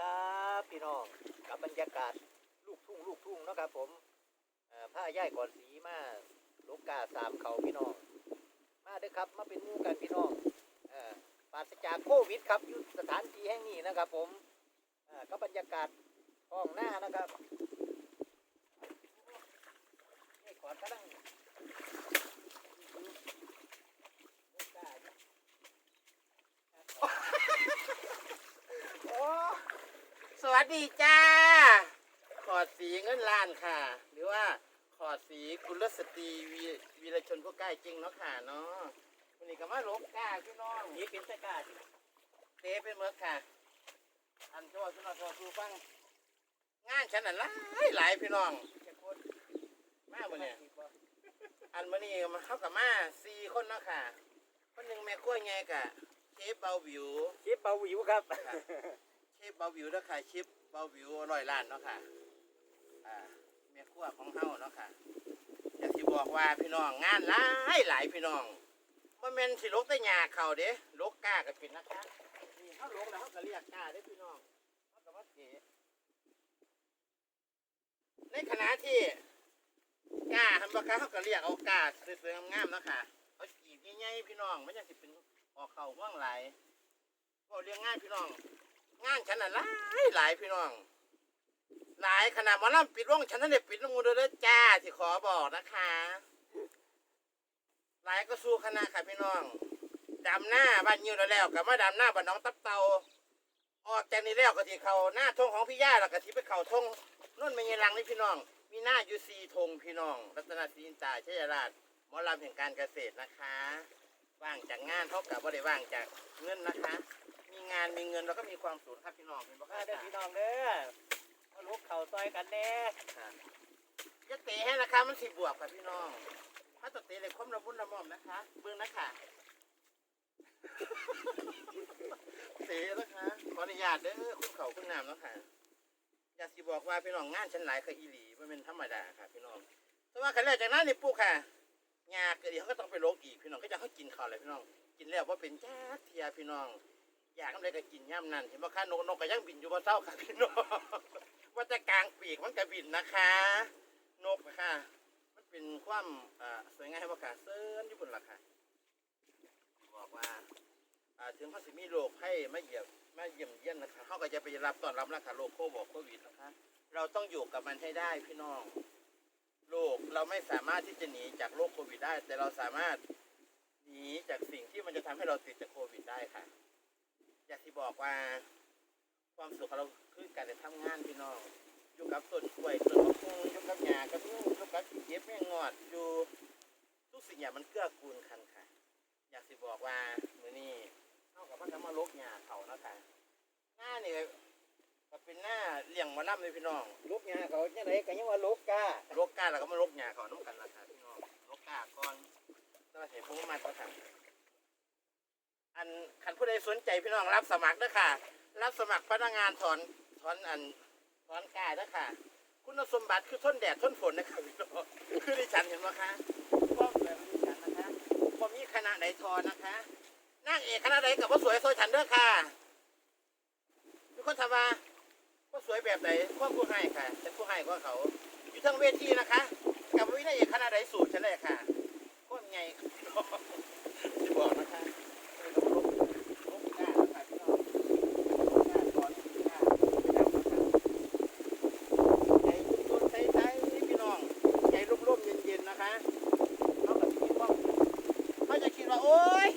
ครับพี่น้องกับบรรยากาศลูกทุ่งลูกทุ่งนะครับผมผ้าย่ายก่อนสีมาลูกกาสามเขาพี่น้อง มาเด้อครับมาเป็นมู่กันพี่น้องปราศจากโควิดครับยู่สถานที่แห่งนี้นะครับ ผมกับบรรยากาศห้องหน้านะครับนี่ขอดกำลังลูกกาอยู่ โอ้ สวัสดีจ้า ขอดสีเงินล้านค่ะ หรือว่าขอดสีกุลสตรีวีวีรชนผู้ใกล้จริงเนาะค่ะเนาะวันนี้ก็มาลบกล้าพี่น้องนี่เป็นสกาที่เตะเป็นเมื่อค่ะ อันที่ว่าสุนัขตัวสูฟังงานฉันน่ะหลายหลายพี่น้องจะโคตรมาบ่เนี่ยอันมื้อนี้มาเข้ากับมาสี่คนเนาะค่ะ คนหนึ่งแม่ขั้วไงกะเชฟเบาวิวคลิปเบาหวิวครับเชฟเบาวิวเนาะค่ะเชฟเบาวิวร้อยล้านเนาะค่ะอ่าแม่ครัวของเฮาเนาะค่ะอยากสิบอกว่าพี่น้องงานหลายหลายพี่น้องบ่แม่นสิลกแต่หญ้าเขาเด้ลกกล้าก็เป็นนะคะนี่เฮาลกแล้วเฮาก็เรียกกล้าเด้พี่น้องเฮาก็มาเกะในขณะที่กล้าหันบ่คะเฮาก็เรียกเอาก้าสวยๆงามๆเนาะค่ะเอาจีบใหญ่ๆพี่น้องมันจังสิเป็นออกเข้าห่วงหลายบ่เรียงง่ายพี่น้อง งานฉันน่ะหลายหลายพี่น้อง หลายขนาดหมอลำปิดวงฉันนั่นเด็ปิดลงมือเด้อจ้าที่ขอบอกนะคะ หลายก็สู้คณะค่ะพี่น้องดำหน้าบ้านยิวแล้วแล้วกับมาดำหน้าบ้านน้องตับเตาออกจากนี้แล้วก็ที่เขาหน้าทงของพี่ย่าแล้วก็ที่ไปเขาทงนุ่นไม่ยังลังนี่พี่น้อง มีหน้าอยู่ซีทงพี่น้อง รัตนศรีนตาชัยราชหมอลำแห่งการเกษตรนะคะ ว่างจากงานเท่ากับว่าได้ว่างจากเงินนะคะ งานมีเงินเราก็มีความสุขครับพี่น้องเป็นบ่มาค่ะเด้อพี่น้องเด้อมาลุกเข่าซอยกันแน่จะเตะให้นะคะมันสิบวกค่ะพี่น้องถ้าจะเตะเลยคมระบุนระม่อมนะคะเบื้องนะคะเตะนะคะขออนุญาตเด้อคุณเขาคุณน้ำเนาะค่ะอยากสิบอกว่าพี่น้องงานฉันหลายคืออีหลีมันเป็นธรรมดาค่ะพี่น้องแต่ว่าขันแรกจากนั้นนี่ปุ๊ค่ะงาเกิดเดี๋ยวเขาก็ต้องไปโลกอีกพี่น้องก็จะเขากินข้าวเลยพี่น้อง กินแล้วว่าเป็นจ้าเทียพี่น้อง อยากทำอะไรก็กินย่ำนั่นเห็นไหมคะนกนกก็ยังบินอยู่บนเส้าค่ะพี่น้องว่าจะกลางปีกมันก็บินนะคะ นกนะคะมันเป็นความอ่าสวยงามว่าค่ะเซิร์นญี่ปุ่นล่ะค่ะบอกว่าถึงเขาสิมีโรคให้มาเหยียบมาเยี่ยมเยี่ยนนะคะเขาก็จะไปรับต้อนรับแล้วค่ะโรคโควิดโควิดนะคะ เราต้องอยู่กับมันให้ได้พี่น้องโรคเราไม่สามารถที่จะหนีจากโรคโควิดได้ แต่เราสามารถหนีจากสิ่งที่มันจะทำให้เราติดจากโควิดได้ค่ะ อยากที่บอกว่า ความสุขของเราคือการได้ทำงานพี่น้องอยู่กับต้นกล้วยต้นมะม่วงอยู่กับหญ้ากับยุ่งอยู่กับเก็บแม่งอดอยู่ทุกสิ่งอย่างมันเกื้อกูลกันค่ะ อยากสิบอกว่ามื้อนี้เท่ากับมันทำมาลกหญ้าเขานะคะหน้านี่ก็เป็นหน้าเลี้ยงมาล่ำเลยพี่น้องลุกเนี่ยเขาจะไหนกันยังว่าลกกาลกกาแล้วก็มาลกหญ้าเขาน้ำกันราคาพี่น้องลกกาก่อนแล้วเห็นผมมาก็ค่ะ อันคันผู้ใดสนใจพี่น้องรับสมัครด้อค่ะ รับสมัครพนักงานถอนถอนอันถอนกายด้อค่ะ คุณสมบัติคือทนแดดทนฝนนะครับพี่น้องคือดิฉันเห็นไหมคะป้อแบบดิฉันนะคะผมมีคณะไหนทอนนะคะนางเอกคณะไหนกับว่าสวยโซฉันเด้อค่ะมีคนถามว่าว่าสวยแบบไหนว่าผู้ให้ค่ะแต่ผู้ให้ก็เขา อยู่ทั้งเวทีนะคะ กับวินัยเอกคณะไหนสูตรฉันเลยค่ะโคตรไงจะบอกนะคะเออต้องลบลบหน้าแล้วค่ะพี่น้องลบหน้าก่อนลบหน้าไม่ได้แล้วค่ะ ใจต้นใจใจพี่น้องใจร่มๆเย็นๆนะคะเขากับมีความเขาจะคิดว่าโอ๊ย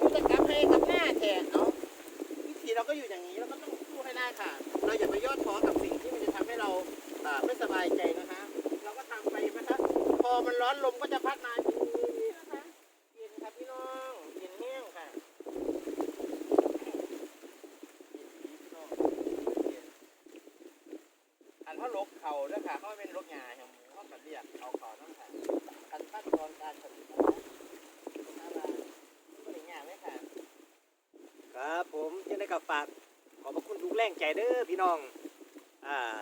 กูจะกลับให้กับหน้าแทนเนาะวิธีเรา ก็อยู่อย่างนี้เราก็ต้องสู้ให้ได้ค่ะ เราอย่าไปยอดท้อกับสิ่งที่มันจะทำให้เราไม่สบายใจนะคะ เราก็ทำไปนะคะพอมันร้อนลมก็จะพัดมาอย่างนี้นะคะเย็นค่ะพี่น้องเย็นแห้งค่ะเย็นดีพี่น้องเย็นอันเขาลกเขาเด้อค่ะเขาเป็นลกหญ้าอย่างหมูเขาก็เรียกเอาเขานั่นค่ะคันขั้นตอนการผลิตนะคะอะไรไม่ได้ยากไหมค่ะ แล้วก็ฝากขอบพรคุณทุกแรงใจเด้อพี่น้องอ่า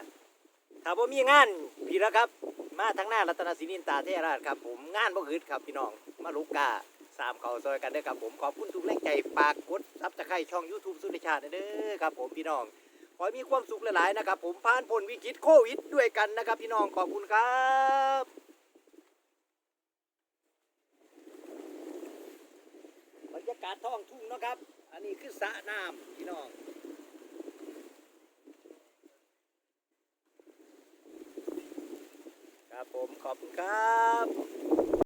ถ้าบ่มีงานพี่ละครับ มาทางหน้ารัตนศินินตาเทราชครับ ผมงานบ่คืดครับพี่น้องมาลุกกาสามเขาซอยกันเด้อครับผมขอบคุณทุกแรงใจฝากกดซับตะไครช่อง YouTube สุนิชาเด้อครับ ผมพี่น้องขอให้มีความสุขหลายๆนะครับ ผมผ่านพ้นวิกฤตโควิดด้วยกันนะครับ พี่น้องขอบคุณครับบรรยากาศท้องทุ่งนะครับ อันนี้คือสระน้ำพี่น้องครับผมขอบคุณครับ